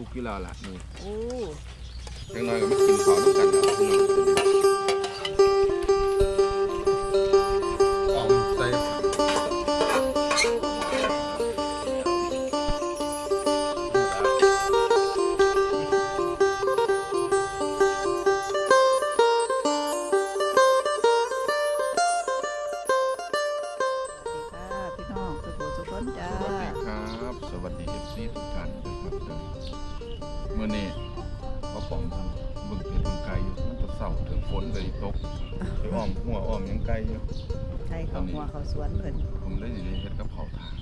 สุกอยู่แล้วล่ะนี่โอ้จังน้อยก็มากินข้าวด้วยกันแล้ว พ่อป๋องทำบึงเพชรบึงไก่อยู่มันก็เศร้าถึงฝนเลยตกไปอ้อมหัวอ้อมยังไกลอยู่ใช่เขาหัวเขาสวนเพิ่นผมได้สิได้เฮ็ดกับเขาวทาน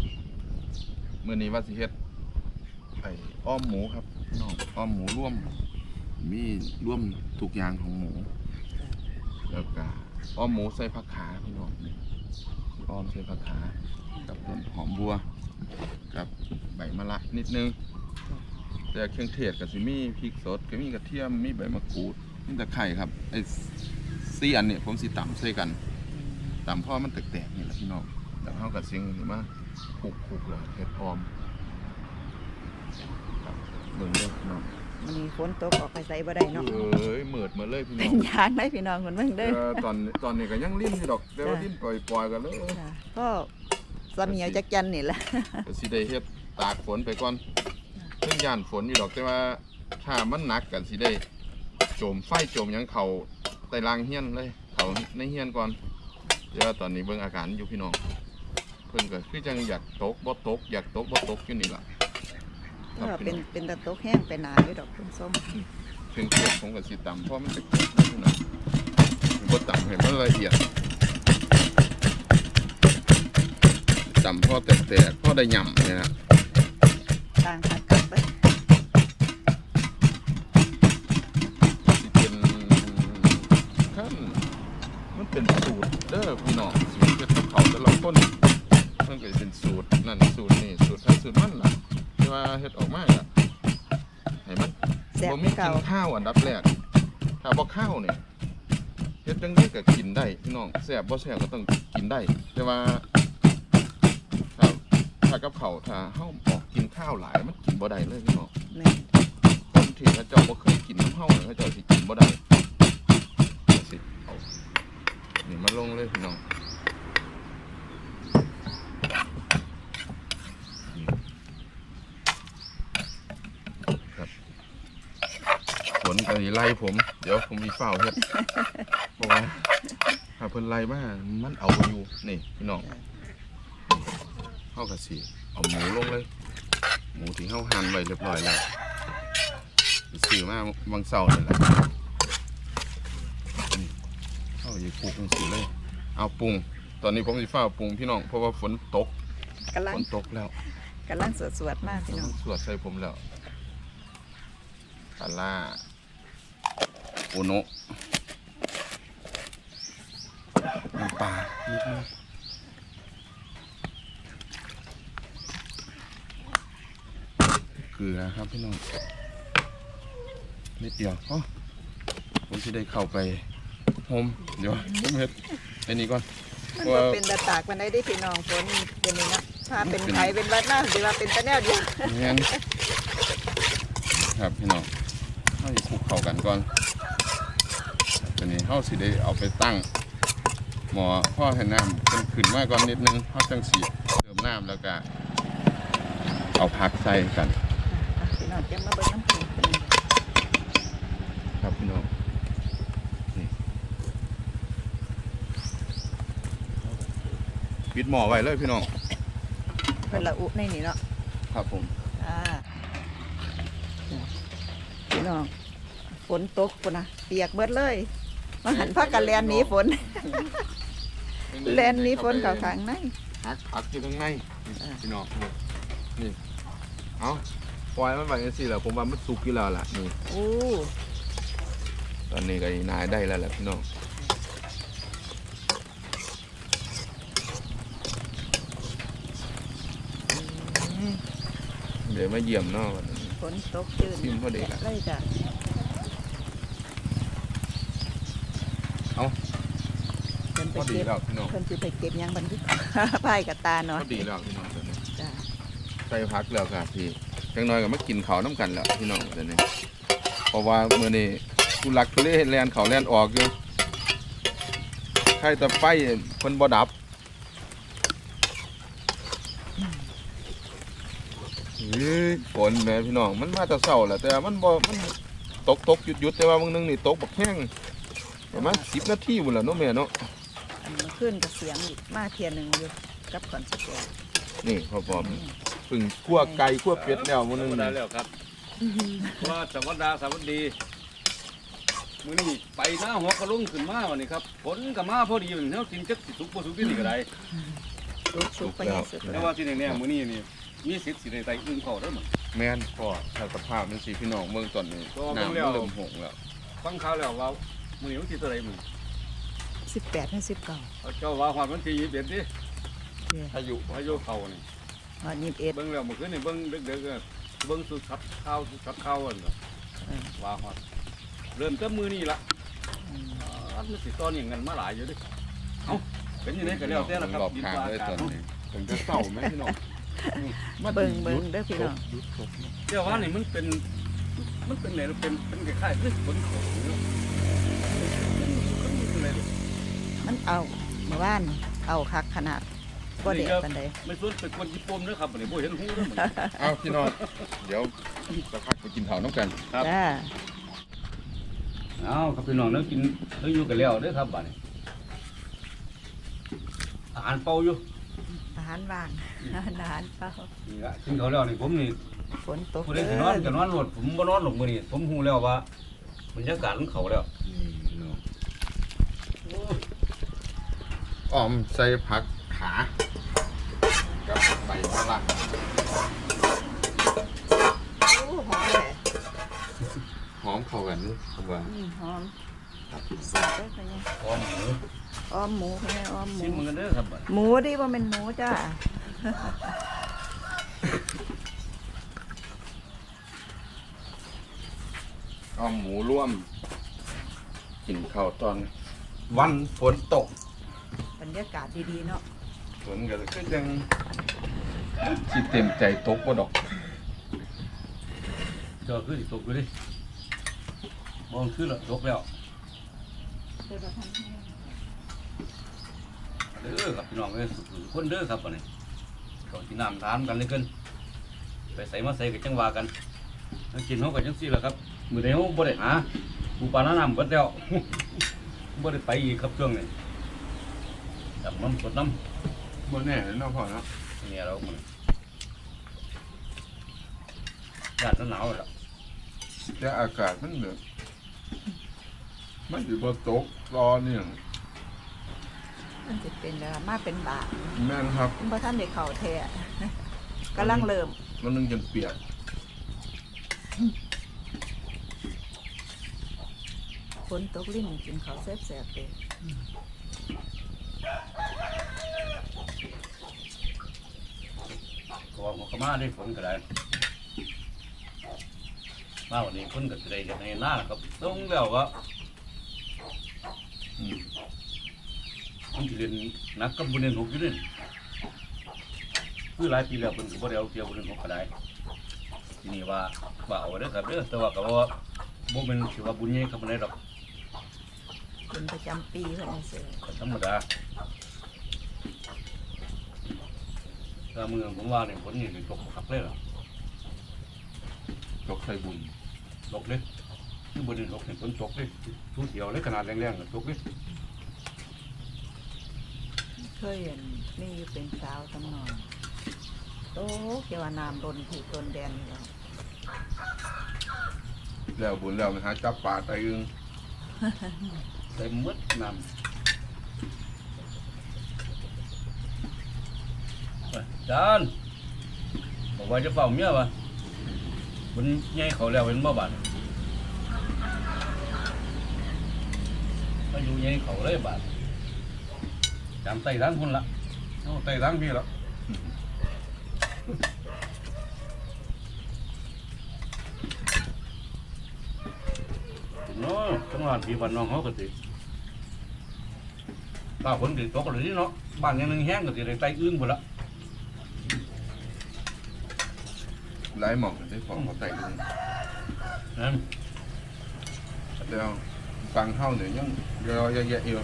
เมื่อนี้ว่าสิเฮ็ดไอ้อ้อมหมูครับน้องอ้อมหมูร่วม มีร่วมทุกอย่างของหมู แล้วก็อ้อมหมูใส่ผักขาพี่น้องนี่อ้อมใส่ผักขากับต้นหอมบัว กับใบมะระนิดนึง แต่เครื่องเทศก็สิมีพริกสดก็มีกระเทียมมีใบมะกรูดมีตะไคร้ครับไอ้สี่อันเนี่ยผมสิตำใส่กันตามพ่อมันแตกๆนี่แหละพี่น้องแล้วเฮากับซิงหรือมาคลุกๆเลยเห็ดออมครับเบิ่งเด้อพี่น้องมันนี้ฝนตกออกไปใส่บ่ได้เนาะเอ้ยเหมิดมาเลยพี่น้เป็อนงยางได้พี่น้องคนเบิ่งเด้อเออตอนตอนนี้ก็ยังลิ้นอยู่ดอกแต่ว่าจ้ะลิ้นปล่อยๆกันเลยจ้ะก็สามีเอาจักจันนี่แหละ ก็สิได้เฮ็ดตากฝนไปก่อนเพิ่ง ย่านฝนอยู่ดอกแต่ว่าถ้ามันหนักกันสิได้ โจมไฟโจมหยังเขาใต้รางเฮียนเลย เขาในเฮียนก่อนเดี๋ยวตอนนี้เบิ่งอาการอยู่พี่น้องเพิ่นก็คือจังอยากตกบ่ตกอยากตกบ่ตกอยู่นี่ล่ะคก็รับพี่เป็นน้องเป็นตะตกแห้งไปหนาอยู่ดอกคุณส้มเครื่องเทศผมก็สิตำเพราะมันจะเก็บอยู่นะบ่ตำให้มันละเอียดตำพอแตกๆพอได้หย่ำเนี่ยนะต่างคัดกับ มันเป็นสูตรเด้อพี่น้องสูตรเฮ็ดกับเขาวแต่ละคนมันก็สิเป็นสูตรนั่นสูตรนี่สูตรไทยสูตรมันล่ะที่ว่าเฮ็ดออกมาอะให้มันแซ่บบ่มีเก่ากินข้าวอันดับแรกถ้าบ่ข้าวเนี่ยเฮ็ดจังไดก็กินได้พี่น้องแซ่บบ่แซ่บก็ต้องกินได้ แต่ว่าถ้าถ้ากับเขาวถ้าเฮาออกกินข้าวหลายมันกินบ่ได้เลยพี่น้อง แม่นคนที่เขาเจ้าบ่เคยกินน้ำเฮาเนี่ยเขาเจ้าสิกินบ่ได้ก็สิเอา นี่มาลงเลยพี่น้องครับฝนก็สิไล่ผม เดี๋ยวผมมีเฝ้าวเฮ็ดเพราะว่าถ้าเพิ่นไล่มามันเอาบ่อยู่นี่พี่น้องเฮาก็สิเอาหมูลงเลย หมูที่เฮาหั่นไว้เรียบร้อยแล้วซื้อมาบางเสาร์นี่แหละนี่ เข้าอยู่ปลูกจังสีเลยเอาปรุง ตอนนี้ผมสิฟ้าวปรุงพี่น้องเพราะว่าฝนตกกำลัฝงนตกแล้วกำลังสวดสวดๆมากพี่น้องสวดใส่ผมแล้วปลาล่าโอโนะน้ำปลานิดนึงเกลือครับพี่น้องนิดเดียวอ๋อผมจะได้เข้าไป โฮมเดี๋ยวผมเฮ็ดไอ้นี่ก่อนมันบ่เป็นตะตากมันได้ได้พี่น้องฝนเป็นนี่เนาะถ้าเป็นไข้เป็นหวัดมาสิว่าเป็นตะแนวเดียวงั้นครับพี่น้องเขาจะคลุกเข้ากันก่อนทีนี้เขาสิได้เอาไปตั้ง หมอพ่อให้น้ำเป็นขึ้นมาก่อนนิดนึงเขาจังสีเติมน้ำแล้วก็เอาพักใส่กันพี่น้องจะมาเบิ่งน้ำผึ้งครับพี่น้องนี่ ปิดหม้อไว้เลยพี่น้องเพิ่นละอุในนี่เนาะครับผมอ่าพี่น้องฝนตกปุ่นนะเปียกเบิดเลย มาหันพักกันแลนหนี้ฝน แลนหนี้ฝนเข้าข้างในพักพักอยู่ข้างในอ่าพี่น้องนี่นี่เอาปล่อยมันไปจังซี่แหละผมว่ามันสุกอยู่แล้วล่ะนี่โอ้ตอนนี้ก็นายได้แล้วแหละพี่น้อง เดี๋ยวมาเยี่ยมเนาะวันนี้ฝนตกจืดซิมพอดีละเลยจ้ะเอาเพิ่นไปพอดีเก็บแล้วพี่น้องเพิ่นสิไปเก็บหยังบันทึกพายกับตาพเนาะอดีแล้วพี่น้องตอนนี้จ้ะใส่พักแล้วค่ะพี่แกจังน้อยก็มากินข้าวน้ำกันแล้วพี่น้องเดี๋ยวนี้เพราะว่ามื้อนี้กูรักทุเรศแลนเขาแลนออกอยู่ใครแต่ไฟเพิ่นบ่ดับ เฮ้ยฝนแหม่พี่น้องมันมาแต่เช้าแหละแต่มันบ่มันตกตกหยุดหยุดแต่ว่ามื้อนึงนี่ตกบักแห้งประมาณ10นาทีพุ่นล่ะเนาะแม่เนาะอันเมื่อคืนก็เสียงอีกมาเทียหนึงอยู่กับคอนเสิร์ตนี่พ่อปอมเพึ่งคั่วไก่คั่วเป็ดแล้วมื้อนึงธรรมดานี่แล้วครับว่าสวัสดาสวัสดีมื้อนี้ไปหน้าหัวกระลุงขึ้นมาวันนี้ครับฝนก็มาพอดีเฮากินจักสิสุกบ่สุกที่นี่ก็ได้สุกสุกไปให้สุดแต่ว่าที่แน่ๆมื้อนี้นี่ มีสิทธิ์สิได้ไต่อึ้งเข้าเด้อมันแม่นพ่อถ้าสภาพมันสิพี่น้องเบิ่งตอนนี้ก็เบิ่น้ำงมันแล้วเริ่มหงแล้วฟังข่าวแล้วว่ามื้อนี้วันที่เท่าไหร่มื้อสิบแปดให้สิบเก้าเอาเจ้าว่าฮอดวันที่21ดิเดี๋ยวอายุอายุเข้านี่วันยี่สิบเอ็ด เบิ่งแล้วเมื่อคืนนี่เบิ่งดึกๆก็เบิ่งสุดสับข้าวสุดสับข้าวอันน่ะเออว่าฮอดเริ่มแต่มื้อนี้ละอืมอันมันสิตอนนี้เงินมาหลายอยู่ดิเอ้าเป็นยังไงก็แล้วแต่ละครับรอบทางเลยตอนนี้ถึงจะเศร้าไหมพี่น้อง มาเบิ่งเบิ่งเด้อพี่น้องหยุดตกเดี๋ยวว่านี่มันเป็น มันเป็นอะไรเป็นเป็นคล้ายๆคือฝนตกเนาะมันเป็นอะไรมันเอาเมื่อวานเอาคักขนาดก็เด็กกันใดไม่ส่วนเป็นคนญี่ปุ่นนะครับอันนี้บ่เห็นหูเด้อเหมือนเอาพี่น้องเดี๋ยวสักพักไปกินข้าวน้ำกันครับจ้าเอาครับพี่น้องเด้อกินเด้ออยู่กันแล้วเด้อครับบัดนี้อาหารเป่าอยู่อาหารว่างอาหารเปล่านี่ละกินเขาวแล้วนี่ผมนี่ฝนตกผู้เด้ใดสินอนก็นอนโลดผมบ่นอนหรอกมื้อนี้ผมฮู้แล้วว่าบรรยากาศมันเขาแล้วอ้อมใส่ผักขากับใบมะระโอ้หอมเลยหอมเข้ากันผมว่าอืมหอมใส่ไปเป็นไงพร้อมหมูอ้อมหมูเป็นไงอ้อมหมู ชิมมันกันเด้อครับบัดหมูดิว่าเป็นหมูจ้า อ้อมหมูร่วม กินข้าวตอน วันฝนตกบรรยากาศดีๆเนาะฝนก็คือยังสิเต็มใจตกบ่ดอกเจ้าคือสิตกอยู่ดิมองคือแล้วตกแล้วเดี๋ยวเราทำให้เด้อครับพี่น้องเอ้ยสุขคนเด้อครับบัดนี้ ก่อนที่น้ำทานกันเลยเกินไปใส่มาใส่กับจังหวากันแล้วกินเขาก็จังซี่แหละครับมื้อใดเฮาบ่ได้หาปูปลาหน้าน้ำเบิดแล้วบ่ได้ไปอีกครับช่วงนี้จับน้ำกดน้บ่แน่เลยเนาะพ่อเนาะำเนี่ยเรามันญาติหนาวแล้วแต่อากาศมันแบบมันอยู่บ่ตกรอเนี่ย มันจะเป็นเอ่อมาเป็นบาทแม่นครับเพราะท่านเด็กเขาแท้กำลังเริ่มมันนึงจนเปียกฝนตกลิ้นกินเขาวแซ่บๆเลยก็ว่าหัวกะมาได้ฝนก็ได้มาวันนี้ฝนก็จะได้เห็นในหน้าครับต้องแล้วก็อืม ผมสิเรียนหนักกับบุญเรียนหกอยู่นี่คือหลายปีแล้วเพิ่นก็บ่ได้เอาเกี่ยวบุญเรียนหกก็ได้ทีนี้ว่าว่าเอาเด้อครับเด้อแต่ว่าก็บ่ว่าบ่แม่นสิว่าบุญใหญ่ครับบ่ได้ดอกเป็นประจำปีเพื่อนเสือก็ธรรมดาถ้าเมืองผมว่าเนี่ยฝนนี่ตกคักเลยล่ะตกใส่บุญตกเลยคือบ่ได้ตกนี่ฝนตกเลยทุเดียวเลยขนาดแรงๆก็ตกเลย เคยเห็นนี่อยู่เป็นสาวตำนอนโตเกี่ยวาน้ำรนถูกรนแดนอยู่แล้วแล้วบุญแล้วมันหาจับปลาไตอึงเต็มหมดน้ำไปจานบอกว่าจะเฝ้าเมียวะมันใหญ่เขาแล้วเป็นบ่บาดอายุใหญ่เขาเลยบาด จำไต่ร้านคนละเอาไต่ร้านพี่ละเนาะจังหวัดพี่บ้านน้องเขาก็ติถ้าฝนติดตกเลยนี่เนาะบ้านยังนึงแห้งก็สิได้ไต่อึ้งหมดละหลายหม่องได้ของเขาแต่งกันนั่นแล้วฟังเข้าเนี่ยยังรอเยอะๆอยู่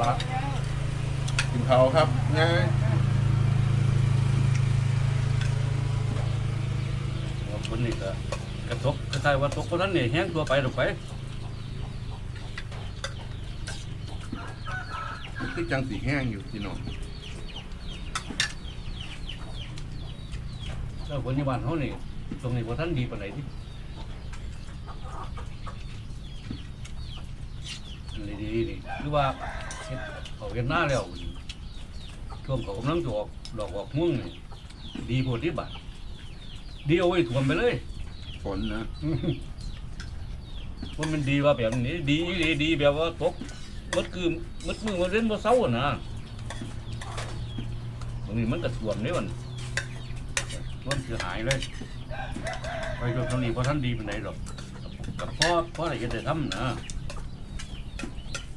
ว่ากินเขาครับง่ายคนนี้ก็กระทบกระจายว่าตกคนนั้นเนี่ยแห้งตัวไปหรือไปที่จังสีแห้งอยู่พี่น้องแล้วคนในบ้านเขานี่ตรงนี้พอท่านดีปานไหนที่ดีดีนี่คือว่า เฮ็ดเขาเห็นหน้าแล้วช่วงเขากำลังจะออกดอกออกม่วงนี่ดีโพดที่บ้านดีเอาไว้ถ่วมไปเลย ฝนนะว่ามันดีว่าแบบนี้ ดีดีดีแบบว่าตกมัดคือมัดมือมันเล่นมาเศร้าอะนะตรงนี้มันก็ส่วนนี่มันมันเสียหายเลยไปจนตรงนี้เพราะท่านดีเป็นไหนหรอกกับพ่อพ่ออะไรจะได้ทำนะ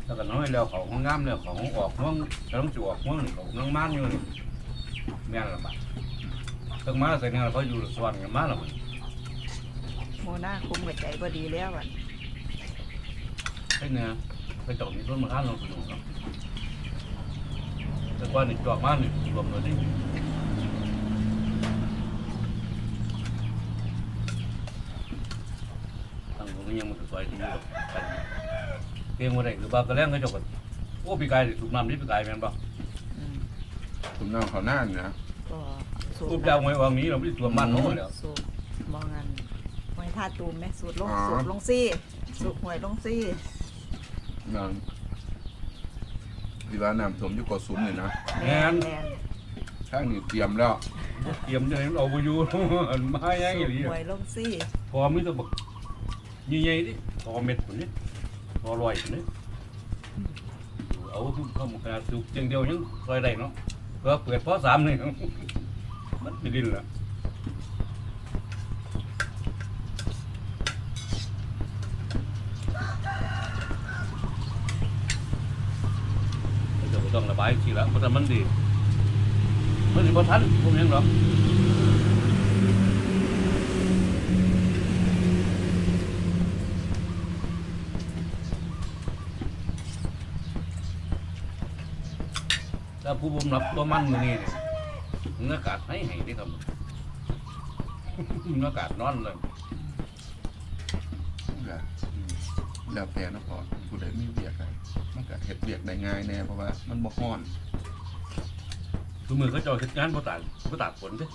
แล้วก็น้อยแล้วเขาห้องงามแล้วเขาห้องออกห้องกำลังจะออกห้องนี่เขากำลังมานอยู่นี่แม่นละบาดต้องมาใส่เนี่ยเขาอยู่สวนกันมาแล้วมันโมหน้าคุมกับใจบ่ดีแล้วอะไอ้เนี่ยไปจอดมีต้นมะขามลงสนุกเนาะแต่ว่านี่จอดมานี่รวมเลยดิตั้งตรงนี้ยังมันสวยดีอยู่กัน เพียงวันไหนหรือบ้ากระแรงก็จบกันโอ้ปีกายสูบน้ำนี่ปีกายแม่นปะอืมผมนั่งเขาหน้านี่นะก็สูสูตบรยาวไม่วางนี้เราไม่ได้ตัวมันเขาแล้วสูตรมองกันหวยท่าตูมไหมสูตรลงสูตรลงซี่สูตรหวยลงซี่นั่งดีว่าน้ำท่วมอยู่เกาะสุมเลยนะแม่นแมนข้างนี้เตรียมแล้วเตรียมจะให้มันเอาไปอยู่ อันมาอย่างสูตรนี้หวยลงซี่พอมีแตัวบักใหญ่ๆดิพอเม็ดคนนี้ พอลอยนนี้เอาขึ้นเข้ามาขนาดสุกเจียงเดียวยังลอยได้เนาะก็เปิดพอสามนี่มันไม่ดินละเดี๋ยวก็ต้องระบายทีละเพราะมันดีมันดีพอทันผมยังหรอ ถ้าผู้บุมรับตัวมันมือนี่เนี่ยมันอากาศให้ให้ได้ครับมันอากาศนอนเลยแล้วแล้วแต่นะพอผู้ใดมีเบียกอะไรมันก็เห็ดเบียกได้ง่ายแน่เพราะว่ามันบ่ฮ้อนคือมือเขาเจอเหตุการณ์บ่ตากบ่ตากฝนเด้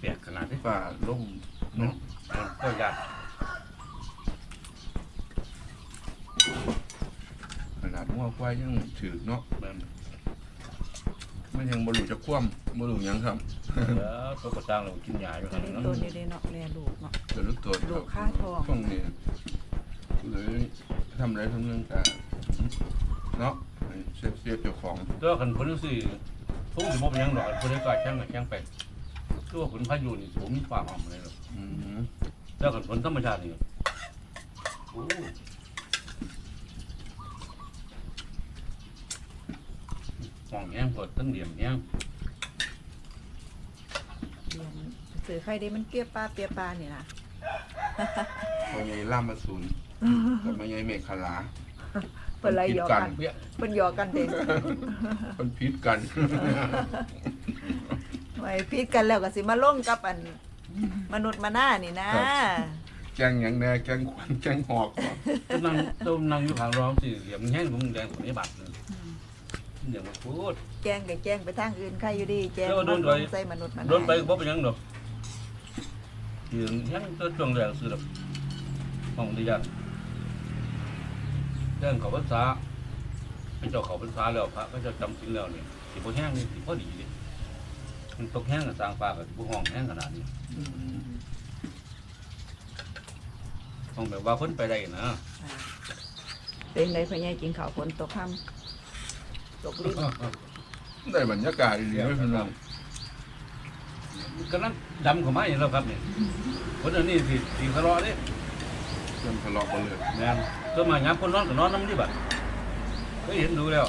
แปลกขนาดนี้ฝ่าลมเนาะมันก็ยากขนาดงัวควายยังถือเนาะ มันมันยังบ่รู้จะคว่ำบ่รู้หยังครับแล้วตัวกระจ้างเรากินยาอยู่ก็ขนาดได้นั้นตัวนี้ได้เนาะแม่ลูกเนาะเดี๋ยวลูกตัวลูกค่าทอง ช่วงนี้หรือทำอะไรทำเรื่องการเนาะเสียเสียเจ้าของตัวคันฝนสิทุ่งสิบ่เป็นหยังดอกคนได้กล้าแข่งกับแข่งไปตัวฝนพายุนี่ผมมีฟ้าหอมเลยหรอกอืม แล้วคันฝนธรรมชาตินี่โอ้ องแห้งปวดตั้งเดียมแห้งเรียนสื่อใครได้มันเปรียปลาเปรียปลานี่นะพอใหญ่ล่ามมาศูนย์กับมาใหญ่เมฆขลาเพิ่นไรหยอกกันเบี้ยเพิ่นหยอกกันเด้มันพิษกันไว้พิดกันแล้วก็สิมาลงกับอัน มนุษย์มาหน้านี่นะ แกงหยังแน่แกงควันแกงหอกต้นนั่งต้นนั่งอยู่ข้างร้องสิเหลี่ยมแห้งผมแดงคนนี้บาดเลย เดี๋ยวมาพูดแจ้งก็แจ้งไปทางอื่นใครอยู่ดีแจ้งแล้วโดนมาโดลยงใส่มนุษย์มาหโดนไปน้าก็บ่เป็นหยังดอกยืนแห้งต้นช่วงแรกสุดแบบห้องดีจังแจ้งเขาพรรษาไปเจ้าเขาพรรษาแล้วพระก็จะจำสินแล้วนี่สิบ่แห้งนี่สิพอดีเลยมันตกแห้งกับสร้างฟ้ากับบ่ห้องแห้งขนาดนี้ต้องแบบว่าเพิ่นไปได้นะ เป็นไรพ่อใหญ่กินข้าวฝนตกค่ำ ตกลิ้นได้บรรยากาศดีๆไหมพี่น้องก็นั้นดำเข้ามาอย่างแล้วครับเนี่ยคนอันนี้สิสิทะเลาะเด้เริ่มทะเลาะกันเลยแม่นก็มายามคนนอนก็นอนน้ำนี่บัดเคยเห็นดูแล้ว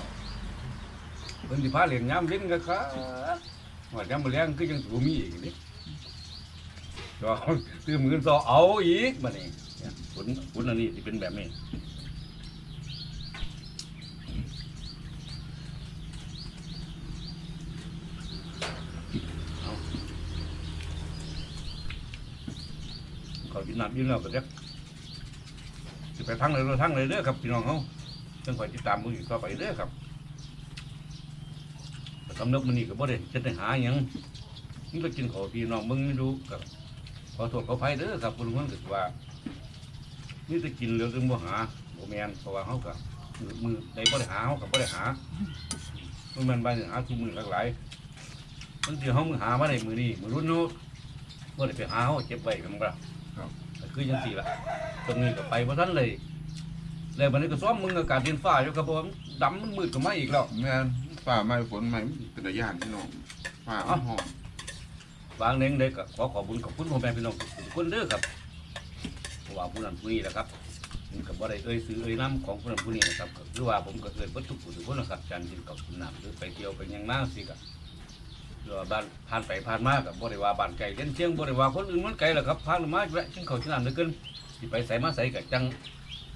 เพิ่นสิพาเล่นยามเล่นก็ครับว่ายามมื้อแลงคือจังสูมีอีกนี่ก็ซื้อมือซอเอาอีกมานี่เนี่ยผลผลอันนี้ที่เป็นแบบนี้ เขากินน้ำกินแล้วก็เด็กจะไปทั้งเลยเราทั้งเลยเด้อครับพี่น้องเขาจังคอยติดตามมืออยู่ต่อไปเด้อครับแต่สำนึกมันนี่ก็บ่ได้จะได้หาหยังนี่ก็กินของพี่น้องมึงไม่รู้กับขอโทษขออภัยเด้อครับคุณลุงมันก็ว่านี่จะกินเหลือจึงบ่หาบ่แมนเพราะว่าเฮาก็มือมือใดบ่ได้หาเฮาก็บ่ได้หามันม่นไปหาทุกมือหลากหลายๆบางทีเฮามือหามาได้มือนี้มื้อรุ่นนู้นบ่ได้ไปหาเฮาเก็บไว้กันบ่ล่ะครับ คือจังซี่ล่ะตรงนี้ก็ไปบ่ทันเลย แล้วบัดนี้ก็ซ้อมมึงอากาศเย็นฟ้าอยู่ครับผมดำมันมืดก็มาอีกแล้วแม่นฝ่าไม้ฝนไม้เป็นตะย่านพี่น้องฝ่ามันหอมบางเน่งเด็กก็ขอขอบคุณขอบคุณพ่อแม่พี่น้องทุกคนเด้อครับเพราะว่าผู้นั้นผู้นี้แหละครับผมกับว่าได้เอ่ยซื้อเอ่ยน้ำของผู้นั้นผู้นี้นะครับก็คือว่าผมก็เอ่ยวัตถุผู้ทุกคนนะครับจันทร์กินกับคุณน้ำหรือไปเที่ยวไปหยังน้าสิกับ หรือว่าบ้านผ่านไปผ่านมากับบริวาบ้านไก่เล่นเชียงบริวาคนอื่นมันไกลหรอครับผ่านมาแวะชิงเขาชิงน้ำเหลือเกินสิไปใส่มาใส่กับจัง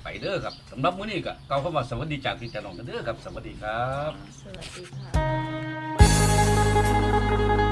ไปเด้อครับสำหรับมื้อนี้ก็กล่าวคำว่าสวัสดีจากพี่จันทร์น้องกันเด้อครับ สวัสดีครับ สวัสดีค่ะ